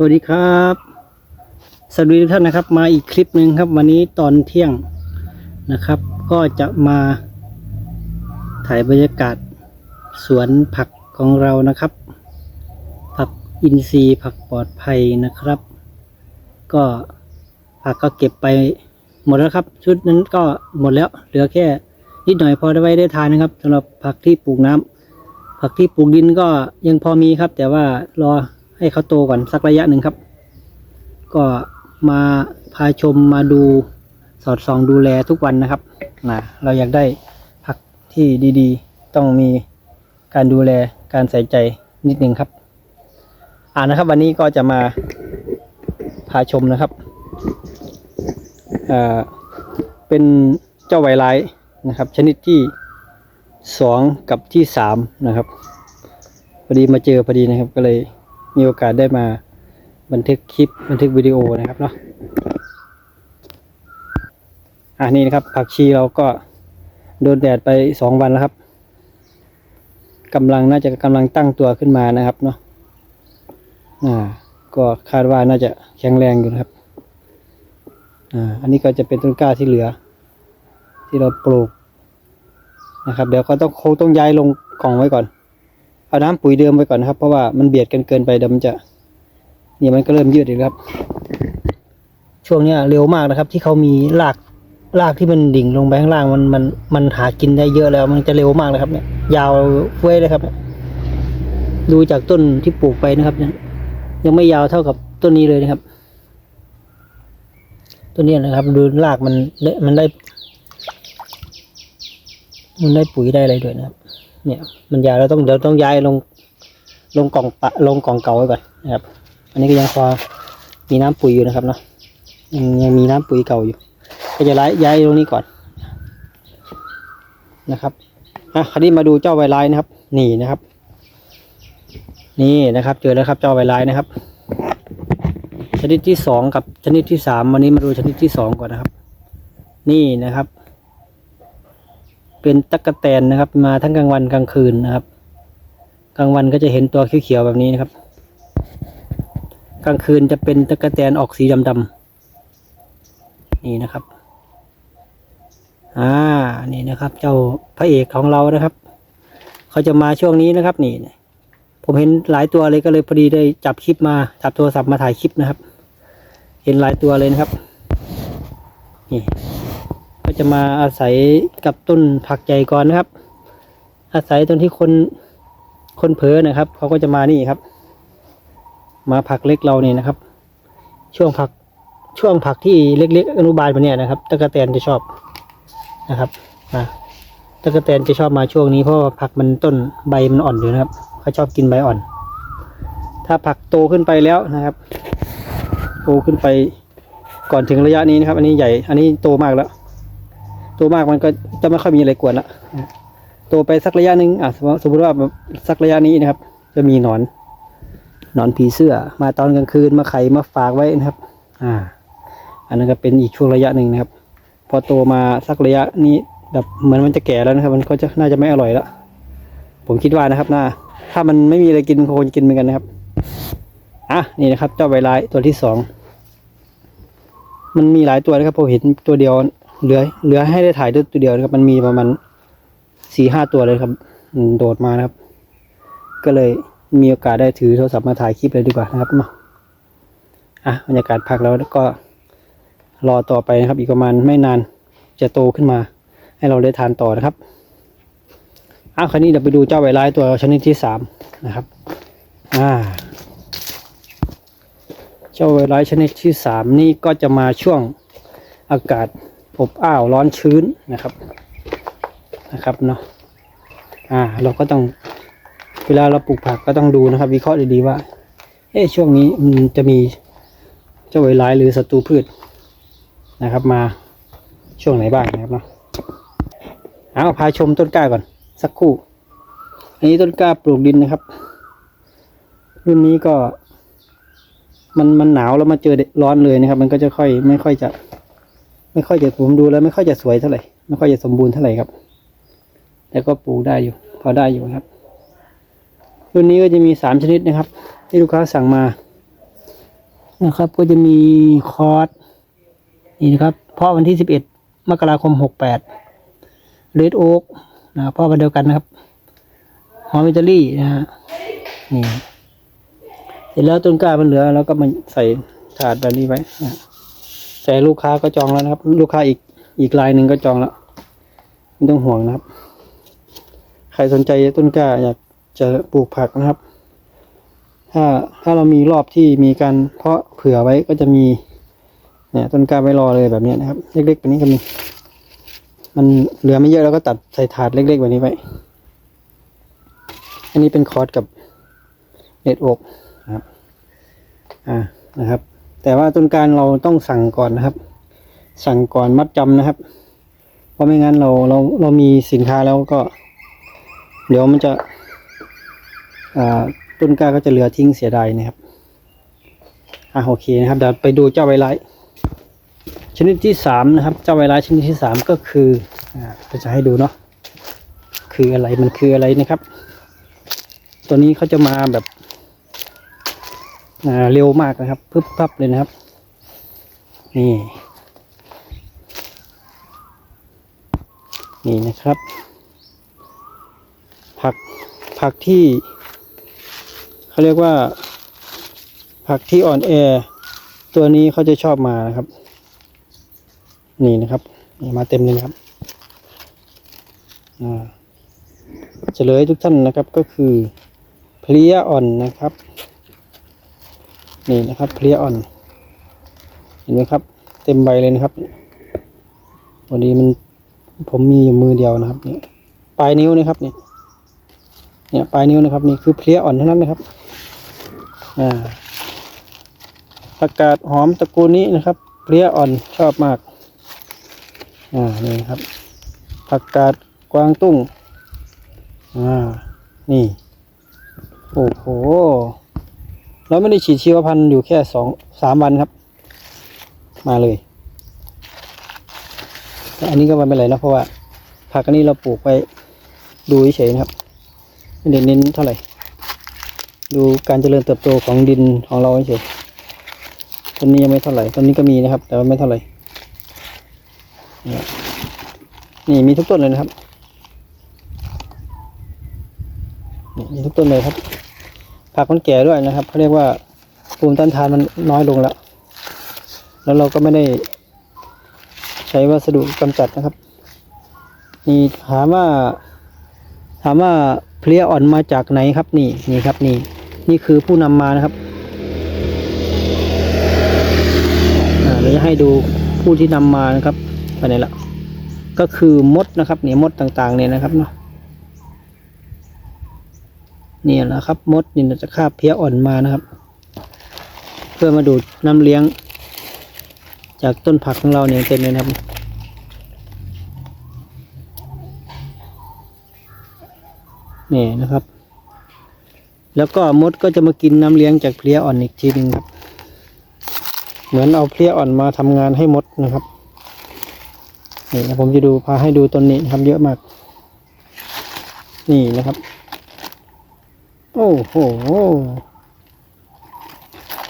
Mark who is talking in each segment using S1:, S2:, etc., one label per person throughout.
S1: สวัสดีครับ สวัสดีทุกท่านนะครับ มาอีกคลิปหนึ่งครับ วันนี้ตอนเที่ยงนะครับ ก็จะมาถ่ายบรรยากาศสวนผักของเรานะครับ ผักอินทรีย์ผักปลอดภัยนะครับ ก็ผักก็เก็บไปหมดแล้วครับ ชุดนั้นก็หมดแล้วเหลือแค่นิดหน่อยพอได้ไว้ได้ทานนะครับสำหรับผักที่ปลูกน้ำผักที่ปลูกดินก็ยังพอมีครับ แต่ว่ารอ ให้เขาโตก่อนสักระยะหนึ่งครับ ก็มาพาชมมาดูสอดส่องดูแลทุกวันนะครับนะเราอยากได้ผักที่ดีๆ ต้องมีการดูแลการใส่ใจนิดหนึ่งครับ อ่านะครับ วันนี้ก็จะมาพาชมนะครับอ่าเป็นเจ้าไวไลท์นะครับ ชนิดที่สองกับที่สามนะครับพอดีมาเจอพอดีนะครับก็เลย มีโอกาสได้มาบันทึกคลิปบันทึกวิดีโอนะครับเนาะอ่านี่นะครับ ผักชีเราก็โดนแดดไปสองวันแล้วครับกำลังน่าจะกำลังตั้งตัวขึ้นมานะครับเนาะอ่า ก็คาดว่าน่าจะแข็งแรงอยู่นะครับอ่าอันนี้ก็จะเป็นต้นกล้าที่เหลือ ที่เราปลูกนะครับ เดี๋ยวก็ต้องคงต้องย้ายลงกล่องไว้ก่อน เอาน้ำปุ๋ยเดิมไว้ก่อนนะครับ เพราะว่ามันเบียดกันเกินไปเดี๋ยวมันจะเนี่ยมันก็เริ่มยืดอีกแล้วครับ ช่วงเนี้ยเร็วมากนะครับ ที่เขามีรากรากที่มันดิ่งลงไปข้างล่างมันมันมันหากินได้เยอะแล้ว มันจะเร็วมากเลยครับเนี่ย ยาวเฟ้ยเลยครับเนี่ยดูจากต้นที่ปลูกไปนะครับเนี่ยยังไม่ยาวเท่ากับต้นนี้เลยนะครับต้นนี้นะครับ ดูรากมันได้มันได้ มันได้ปุ๋ยได้อะไรด้วยนะครับ เนี่ย มันยาวเราต้องเดี๋ยวต้องย้ายลงลงกล่องปะลงกล่องเก่าไว้ก่อนนะครับ อันนี้ก็ยังพอมีน้ำปุ๋ยอยู่นะครับเนาะยังยังมีน้ำปุ๋ยเก่าอยู่ ก็จะย้ายย้ายลงนี้ก่อนนะครับอะคราวนี้มาดูเจ้าไวไลนะครับ นี่นะครับ นี่นะครับ เจอแล้วครับเจ้าไวไลนะครับ ชนิดที่สองกับชนิดที่สามวันนี้มาดูชนิดที่สองก่อนนะครับ นี่นะครับ เป็นตั๊กแตนนะครับ มาทั้งกลางวันกลางคืนนะครับ กลางวันก็จะเห็นตัวเขียวๆแบบนี้นะครับ กลางคืนจะเป็นตั๊กแตนออกสีดำๆนี่นะครับอ่านี่นะครับ เจ้าพระเอกของเรานะครับ เขาจะมาช่วงนี้นะครับ นี่ผมเห็นหลายตัวเลยก็เลยพอดีได้จับคลิปมาจับโทรศัพท์มาถ่ายคลิปนะครับ เห็นหลายตัวเลยนะครับนี่ จะมาอาศัยกับต้นผักใหญ่ก่อนนะครับ อาศัยตอนที่คนคนเผลอนะครับ เขาก็จะมานี่ครับ มาผักเล็กเราเนี่ยนะครับ ช่วงผักช่วงผักที่เล็กๆอนุบาลมาเนี่ยนะครับตะกะแตนจะชอบนะครับนะตะกะแตนจะชอบมาช่วงนี้เพราะว่าผักมันต้นใบมันอ่อนอยู่นะครับเขาชอบกินใบอ่อน ถ้าผักโตขึ้นไปแล้วนะครับ โตขึ้นไปก่อนถึงระยะนี้นะครับ อันนี้ใหญ่ อันนี้โตมากแล้ว โตมากมันก็จะไม่ค่อยมีอะไรกวนละโตไปสักระยะหนึ่งอะสมมติว่าสักระยะนี้นะครับ จะมีหนอน หนอนผีเสื้อ มาตอนกลางคืนมาไข่มาฝากไว้นะครับ อ่า อันนั้นก็เป็นอีกช่วงระยะหนึ่งนะครับ พอโตมาสักระยะนี้แบบเหมือนมันจะแก่แล้วนะครับ มันก็จะน่าจะไม่อร่อยแล้วผมคิดว่านะครับน่าถ้ามันไม่มีอะไรกินคงกินเหมือนกันนะครับอะนี่นะครับ เจ้าใบลายตัวที่สองมันมีหลายตัวนะครับผมเห็นตัวเดียว เหลือเหลือให้ได้ถ่ายด้วยตัวเดียวนะครับ มันมีประมาณสี่ห้าตัวเลยครับโดดมานะครับ ก็เลยมีโอกาสได้ถือโทรศัพท์มาถ่ายคลิปเลยดีกว่านะครับเนาะอะบรรยากาศพักแล้วก็รอต่อไปนะครับ อีกประมาณไม่นานจะโตขึ้นมา ให้เราได้ทานต่อนะครับอะคราวนี้เดี๋ยวไปดูเจ้าไวร้ายตัวชนิดที่สามนะครับ อ่า เจ้าไวร้ายชนิดที่สามนี่ก็จะมาช่วงอากาศ อบอ้าวร้อนชื้นนะครับนะครับเนาะอ่าเราก็ต้องเวลาเราปลูกผักก็ต้องดูนะครับ วิเคราะห์ดีๆว่า เอ๊ะช่วงนี้มันจะมีเจ้าไวร้ายหรือศัตรูพืชนะครับ มาช่วงไหนบ้างนะครับเนาะเอาพาชมต้นกล้าก่อน สักครู่ อันนี้ต้นกล้าปลูกดินนะครับ รุ่นนี้ก็ มันมันหนาวแล้วมาเจอร้อนเลยนะครับ มันก็จะค่อยไม่ค่อยจะ ไม่ค่อยจะผมดูแล้วไม่ค่อยจะสวยเท่าไหร่ไม่ค่อยจะสมบูรณ์เท่าไหร่ครับ แต่ก็ปลูกได้อยู่ พอได้อยู่ครับ รุ่นนี้ก็จะมีสามชนิดนะครับ ที่ลูกค้าสั่งมา นะครับ ก็จะมีคอร์สนี่นะครับพราะวันที่สิบเอ็ดมกราคมหกแปดเรดโอ๊กนะพราะวันเดียวกันนะครับหอมอิตาลีนะฮะนี่เสร็จแล้วต้นกล้ามันเหลือ แล้วก็มาใส่ถาดแบบนี้ไว้นะ แต่ลูกค้าก็จองแล้วนะครับ ลูกค้าอีกอีกรายหนึ่งก็จองแล้วไม่ต้องห่วงนะครับ ใครสนใจต้นกล้าอยากจะปลูกผักนะครับ ถ้าถ้าเรามีรอบที่มีการเพาะเผื่อไว้ก็จะมีเนี่ยต้นกล้าไว้รอเลยแบบนี้นะครับ เล็กๆแบบนี้ก็มี มันเหลือไม่เยอะเราก็ตัดใส่ถาดเล็กๆแบบนี้ไว้อันนี้เป็นคอร์สกับเน็ตอกนะครับ อ่านะครับ แต่ว่าต้นการเราต้องสั่งก่อนนะครับ สั่งก่อนมัดจำนะครับ เพราะไม่งั้นเราเราเรามีสินค้าแล้วก็ เดี๋ยวมันจะต้นกล้าก็จะเหลือทิ้งเสียดายนะครับอะโอเคนะครับเดี๋ยวไปดูเจ้าไวไลท์ชนิดที่สามนะครับ เจ้าไวไลท์ชนิดที่สามก็คืออ่าจะให้ดูเนาะคืออะไรมันคืออะไรนะครับ ตัวนี้เขาจะมาแบบ เร็วมากนะครับพึบพับเลยนะครับ นี่ นี่นะครับ ผักผักที่เขาเรียกว่า ผักที่อ่อนแอ ตัวนี้เขาจะชอบมานะครับ นี่นะครับนี่มาเต็มเลยนะครับอ่าเฉลยทุกท่านนะครับก็คือเพลียอ่อนนะครับ นี่นะครับเพลียอ่อน เห็นไหมครับ เต็มใบเลยนะครับวันนี้มันผมมีอยู่มือเดียวนะครับนี่ปลายนิ้วนะครับนี่เนี่ยปลายนิ้วนะครับ นี่คือเพลียอ่อนเท่านั้นนะครับอ่าผักกาดหอมตระกูลนี้นะครับเพลียอ่อนชอบมาก อ่า นี่ครับ ผักกาดกวางตุ้ง อ่า นี่ โอ้โห เราไม่ได้ฉีดชีวพันธุ์อยู่แค่สองสามวันครับ มาเลยแต่อันนี้ก็ไม่เป็นไรนะเพราะว่าผักอันนี้เราปลูกไปดูเฉยๆนะครับไม่ได้เน้นเท่าไหร่ ดูการเจริญเติบโตของดินของเราเฉยต้นนี้ยังไม่เท่าไหร่ต้นนี้ก็มีนะครับ แต่ว่าไม่เท่าไหร่นี่ยนี่มีทุกต้นเลยนะครับ นี่มีทุกต้นเลยครับ ผักมันแก่ด้วยนะครับเขาเรียกว่าภูมิต้านทานมันน้อยลงแล้ว แล้วเราก็ไม่ได้ใช้วัสดุกำจัดนะครับ นี่ถามว่า ถามว่าเพลียอ่อนมาจากไหนครับนี่นี่ครับนี่ นี่คือผู้นำมานะครับอ่าเราจะให้ดูผู้ที่นำมานะครับไปไหนละก็คือมดนะครับ นี่มดต่างๆเนี่ยนะครับเนาะ นี่แหละครับมดนี่จะคาบเพลียอ่อนมานะครับ เพื่อมาดูดน้ำเลี้ยง จากต้นผักของเราเนี่ยเต็มเลยนะครับ นี่นะครับ แล้วก็มดก็จะมากินน้ำเลี้ยงจากเพลี้ยอ่อนอีกทีหนึ่งครับ เหมือนเอาเพลี้ยอ่อนมาทำงานให้มดนะครับนี่นะผมจะดูพาให้ดูต้นนี้นะครับเยอะมาก นี่นะครับ โอ้โห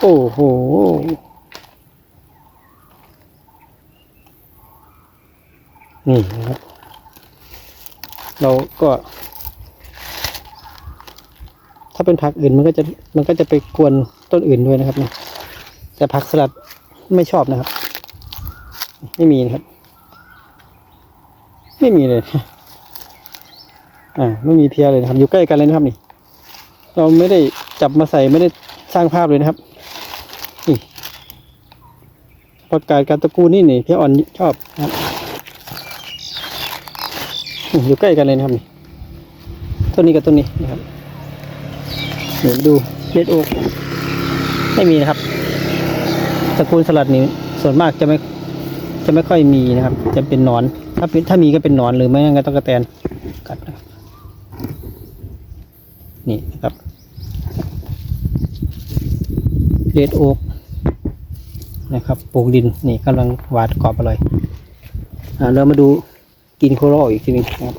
S1: โอ้โห นี่นะครับ เราก็ ถ้าเป็นผักอื่นมันก็จะมันก็จะไปกวนต้นอื่นด้วยนะครับเนี่ยแต่ผักสลัดไม่ชอบนะครับ ไม่มีนะครับ ไม่มีเลย อ่า ไม่มีเพียเลยนะครับ อยู่ใกล้กันเลยนะครับนี่ เราไม่ได้จับมาใส่ไม่ได้สร้างภาพเลยนะครับ นี่ประกาศการตระกูลนี่นี่พียอ่อนชอบนะครับอยู่ใกล้กันเลยนะครับนี่ต้นนี้กับต้นนี้นะครับเดี๋ยวดูเลดโอกไม่มีนะครับตระกูลสลัดนี้ส่วนมากจะไม่จะไม่ค่อยมีนะครับ จะเป็นนอน ถ้าถ้ามีก็เป็นนอนหรือไม่งั้นก็ต้องกระแตนกัดนะครับนี่นะครับ เลดโอกนะครับปลูกดินนี่กำลังหวานกรอบอร่อยอ่าเรามาดูกินโคโรอีกทีหนึงนะครับ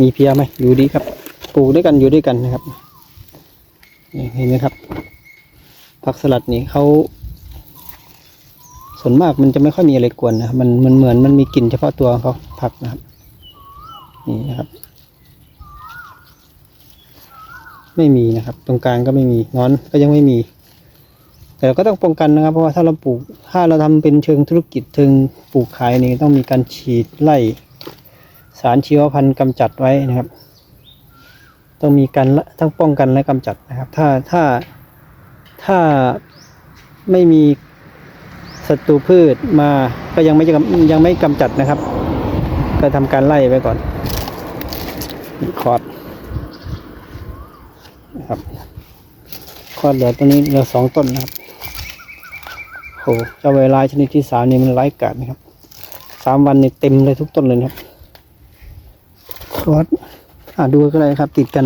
S1: มีเพียไหมอยู่ดีครับ ปลูกด้วยกันอยู่ด้วยกันนะครับนี่เห็นไหมครับผผักสลัดนี่เขาส่วนมากมันจะไม่ค่อยมีอะไรกวนนะมันมันเหมือนมันมีกลิ่นเฉพาะตัวของเขาผักนะครับ นี่นะครับ ไม่มีนะครับ ตรงกลางก็ไม่มีงอนก็ยังไม่มี แต่เราก็ต้องป้องกันนะครับ เพราะว่าถ้าเราปลูกถ้าเราทำเป็นเชิงธุรกิจเชิงปลูกขายนี่ต้องมีการฉีดไล่สารชีวพันธุ์กำจัดไว้นะครับ ต้องมีการละทั้งป้องกันและกำจัดนะครับ ถ้าถ้าถ้าไม่มีศัตรูพืชมาก็ยังไม่ยังไม่กำจัดนะครับ ก็ทำการไล่ไว้ก่อนคอร์ด นะครับคอดเหลือตัวนี้เหลือสองต้นนะครับโอ้เจ้าเวลาชนิดที่สามนี่มันไร้กาดนะครับสามวันนี่เต็มเลยทุกต้นเลยนะครับคอร์สอ่าดูก็เลยครับ ติดกัน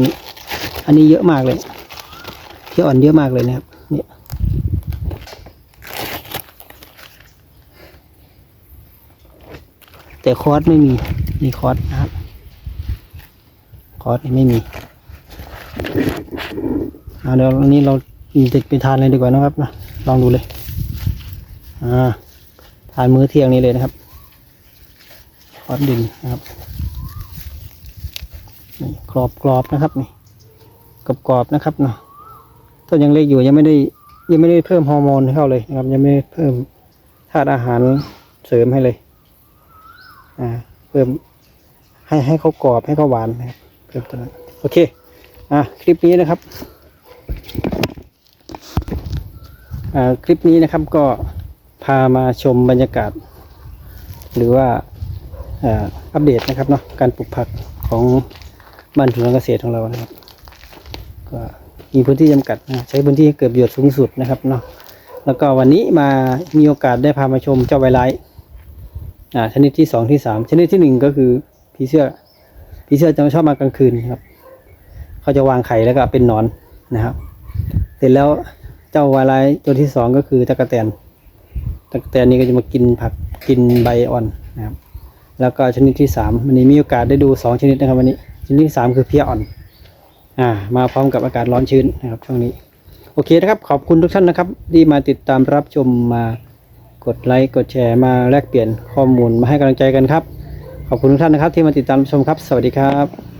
S1: อันนี้เยอะมากเลยที่อ่อนเยอะมากเลยนะครับเนี่ยแต่คอร์สไม่มี มีคอร์สนะครับ คอร์สไม่มี อาเดี๋ยวอันนี้เราจะไปทานเลยดีกว่านะครับนะลองดูเลย อ่า ทานมื้อเที่ยงนี้เลยนะครับคอร์สดินนะครับนี่กรอบกรอบนะครับนี่กรอบกรอบนะครับเนาะต้นยังเล็กอยู่ยังไม่ได้ยังไม่ได้เพิ่มฮอร์โมนให้เขาเลยนะครับ ยังไม่ไเพิ่มธาตุอาหารเสริมให้เลย อ่า เพิ่มให้ให้เขากรอบให้เขาหวานนะครับเพิ่มตัวนั้นโอเค อะคลิปนี้นะครับ คลิปนี้นะครับก็พามาชมบรรยากาศ หรือว่าอัปเดตนะครับเนาะการปลูกผักของบ้านถุนเกษตรของเรานะครับ ก็มีพื้นที่จำกัดนะใช้พื้นที่เกิดประโยชน์สูงสุดนะครับเนาะแล้วก็วันนี้มามีโอกาสได้พามาชมเจ้าไวไลท์ชนิดที่สองที่สามชนิดที่หนึ่งก็คือผีเสื้อผีเสื้อจะชอบมากลางคืนครับ เขาจะวางไข่แล้วก็เป็นนอนนะครับ เสร็จแล้วเจ้าไวไลท์ตัวที่สองก็คือตะกะแตนตะกะแตนนี้ก็จะมากินผักกินใบอ่อนนะครับ แล้วก็ชนิดที่สามวันนี้มีโอกาสได้ดูสองชนิดนะครับวันนี้ ชนิดที่สามคือเพี้ยอ่อน อ่า มาพร้อมกับอากาศร้อนชื้นนะครับช่วงนี้ โอเคนะครับ ขอบคุณทุกท่านนะครับ ที่มาติดตามรับชมมากดไลค์กดแชร์มาแลกเปลี่ยนข้อมูลมาให้กำลังใจกันครับ ขอบคุณทุกท่านนะครับที่มาติดตามชมครับ สวัสดีครับ